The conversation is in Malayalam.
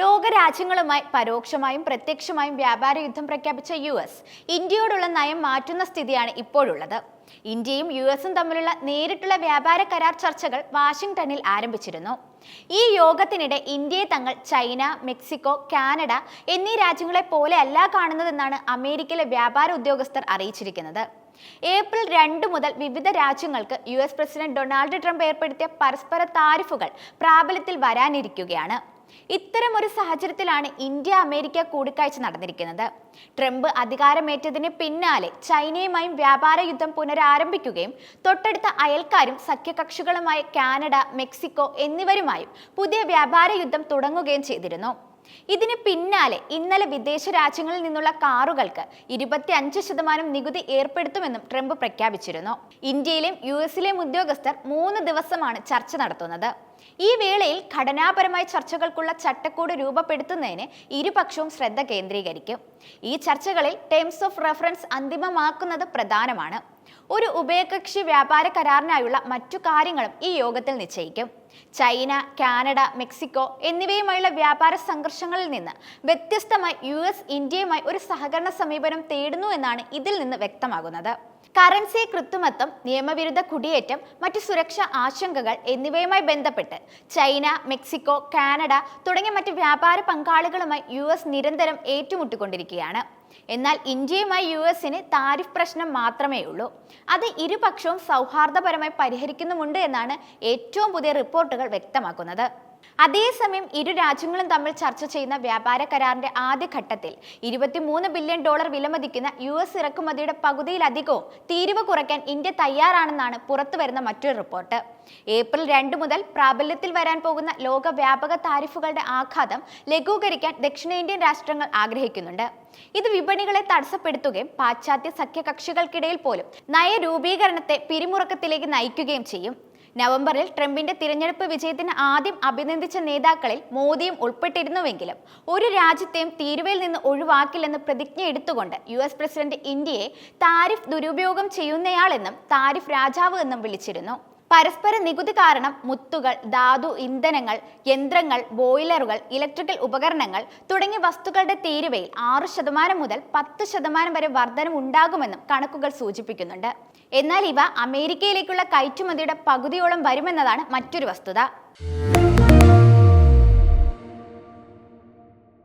ലോകരാജ്യങ്ങളുമായി പരോക്ഷമായും പ്രത്യക്ഷമായും വ്യാപാര യുദ്ധം പ്രഖ്യാപിച്ച യു എസ് ഇന്ത്യയോടുള്ള നയം മാറ്റുന്ന സ്ഥിതിയാണ് ഇപ്പോഴുള്ളത്. ഇന്ത്യയും യു എസും തമ്മിലുള്ള നേരിട്ടുള്ള വ്യാപാര കരാർ ചർച്ചകൾ വാഷിംഗ്ടണിൽ ആരംഭിച്ചിരുന്നു. ഈ യോഗത്തിനിടെ ഇന്ത്യയെ തങ്ങൾ ചൈന മെക്സിക്കോ കാനഡ എന്നീ രാജ്യങ്ങളെ പോലെ അല്ല കാണുന്നതെന്നാണ് അമേരിക്കയിലെ വ്യാപാര ഉദ്യോഗസ്ഥർ അറിയിച്ചിരിക്കുന്നത്. ഏപ്രിൽ രണ്ട് മുതൽ വിവിധ രാജ്യങ്ങൾക്ക് U S president Donald Trump ഏർപ്പെടുത്തിയ പരസ്പര താരിഫുകൾ പ്രാബല്യത്തിൽ വരാനിരിക്കുകയാണ്. ഇത്തരം ഒരു സാഹചര്യത്തിലാണ് ഇന്ത്യ അമേരിക്ക കൂടിക്കാഴ്ച നടന്നിരിക്കുന്നത്. ട്രംപ് അധികാരമേറ്റതിന് പിന്നാലെ ചൈനയുമായും വ്യാപാര യുദ്ധം പുനരാരംഭിക്കുകയും തൊട്ടടുത്ത അയൽക്കാരും സഖ്യകക്ഷികളുമായ കാനഡ മെക്സിക്കോ എന്നിവരുമായും പുതിയ വ്യാപാര യുദ്ധം തുടങ്ങുകയും ചെയ്തിരുന്നു. ഇതിന് പിന്നാലെ ഇന്നലെ വിദേശ രാജ്യങ്ങളിൽ നിന്നുള്ള കാറുകൾക്ക് ഇരുപത്തി അഞ്ച് ശതമാനം നികുതി ഏർപ്പെടുത്തുമെന്നും ട്രംപ് പ്രഖ്യാപിച്ചിരുന്നു. ഇന്ത്യയിലെയും യു എസിലെയും ഉദ്യോഗസ്ഥർ മൂന്ന് ദിവസമാണ് ചർച്ച നടത്തുന്നത്. ഈ വേളയിൽ ഘടനാപരമായ ചർച്ചകൾക്കുള്ള ചട്ടക്കൂട് രൂപപ്പെടുത്തുന്നതിന് ഇരുപക്ഷവും ശ്രദ്ധ കേന്ദ്രീകരിക്കും. ഈ ചർച്ചകളിൽ ടേംസ് ഓഫ് റെഫറൻസ് അന്തിമമാക്കുന്നത് പ്രധാനമാണ്. ഒരു ഉഭയകക്ഷി വ്യാപാര കരാറിനായുള്ള മറ്റു കാര്യങ്ങളും ഈ യോഗത്തിൽ നിശ്ചയിക്കും. ചൈന കാനഡ മെക്സിക്കോ എന്നിവയുമായുള്ള വ്യാപാര സംഘർഷങ്ങളിൽ നിന്ന് വ്യത്യസ്തമായി യു എസ് ഇന്ത്യയുമായി ഒരു സഹകരണ സമീപനം തേടുന്നു എന്നാണ് ഇതിൽ നിന്ന് വ്യക്തമാകുന്നത്. കറൻസി കൃത്രിമത്വം നിയമവിരുദ്ധ കുടിയേറ്റം മറ്റു സുരക്ഷാ ആശങ്കകൾ എന്നിവയുമായി ബന്ധപ്പെട്ട് ചൈന മെക്സിക്കോ കാനഡ തുടങ്ങിയ മറ്റ് വ്യാപാര പങ്കാളികളുമായി യു നിരന്തരം ഏറ്റുമുട്ടിക്കൊണ്ടിരിക്കുകയാണ്. എന്നാൽ ഇന്ത്യയുമായി യു എസിന് താരിഫ് പ്രശ്നം മാത്രമേ ഉള്ളൂ അത് ഇരുപക്ഷവും സൗഹാർദ്ദപരമായി പരിഹരിക്കുന്നുമുണ്ട് എന്നാണ് ഏറ്റവും പുതിയ റിപ്പോർട്ടുകൾ വ്യക്തമാക്കുന്നത്. അതേസമയം ഇരു രാജ്യങ്ങളും തമ്മിൽ ചർച്ച ചെയ്യുന്ന വ്യാപാര കരാറിന്റെ ആദ്യഘട്ടത്തിൽ ഇരുപത്തിമൂന്ന് ബില്യൺ ഡോളർ വിലമതിക്കുന്ന യു എസ് ഇറക്കുമതിയുടെ പകുതിയിലധികവും തീരുവ കുറയ്ക്കാൻ ഇന്ത്യ തയ്യാറാണെന്നാണ് പുറത്തുവരുന്ന മറ്റൊരു റിപ്പോർട്ട്. ഏപ്രിൽ രണ്ട് മുതൽ പ്രാബല്യത്തിൽ വരാൻ പോകുന്ന ലോക വ്യാപക താരിഫുകളുടെ ആഘാതം ലഘൂകരിക്കാൻ ദക്ഷിണേന്ത്യൻ രാഷ്ട്രങ്ങൾ ആഗ്രഹിക്കുന്നുണ്ട്. ഇത് വിപണികളെ തടസ്സപ്പെടുത്തുകയും പാശ്ചാത്യ സഖ്യകക്ഷികൾക്കിടയിൽ പോലും നയരൂപീകരണത്തെ പിരിമുറുക്കത്തിലേക്ക് നയിക്കുകയും ചെയ്യും. നവംബറിൽ ട്രംപിന്റെ തിരഞ്ഞെടുപ്പ് വിജയത്തിന് ആദ്യം അഭിനന്ദിച്ച നേതാക്കളിൽ മോദിയും ഉൾപ്പെട്ടിരുന്നുവെങ്കിലും ഒരു രാജ്യത്തെയും തീരുവയിൽ നിന്ന് ഒഴിവാക്കില്ലെന്ന് പ്രതിജ്ഞ എടുത്തുകൊണ്ട് യു എസ് പ്രസിഡന്റ് ഇന്ത്യയെ താരിഫ് ദുരുപയോഗം ചെയ്യുന്നയാളെന്നും താരിഫ് രാജാവ് എന്നും വിളിച്ചിരുന്നു. പരസ്പര നികുതി കാരണം മുത്തുകൾ ധാതു ഇന്ധനങ്ങൾ യന്ത്രങ്ങൾ ബോയിലറുകൾ ഇലക്ട്രിക്കൽ ഉപകരണങ്ങൾ തുടങ്ങിയ വസ്തുക്കളുടെ തീരുവയിൽ ആറ് ശതമാനം മുതൽ പത്ത് ശതമാനം വരെ വർധനം ഉണ്ടാകുമെന്നും കണക്കുകൾ സൂചിപ്പിക്കുന്നുണ്ട്. എന്നാൽ ഇവ അമേരിക്കയിലേക്കുള്ള കയറ്റുമതിയുടെ പകുതിയോളം വരുമെന്നതാണ് മറ്റൊരു വസ്തുത.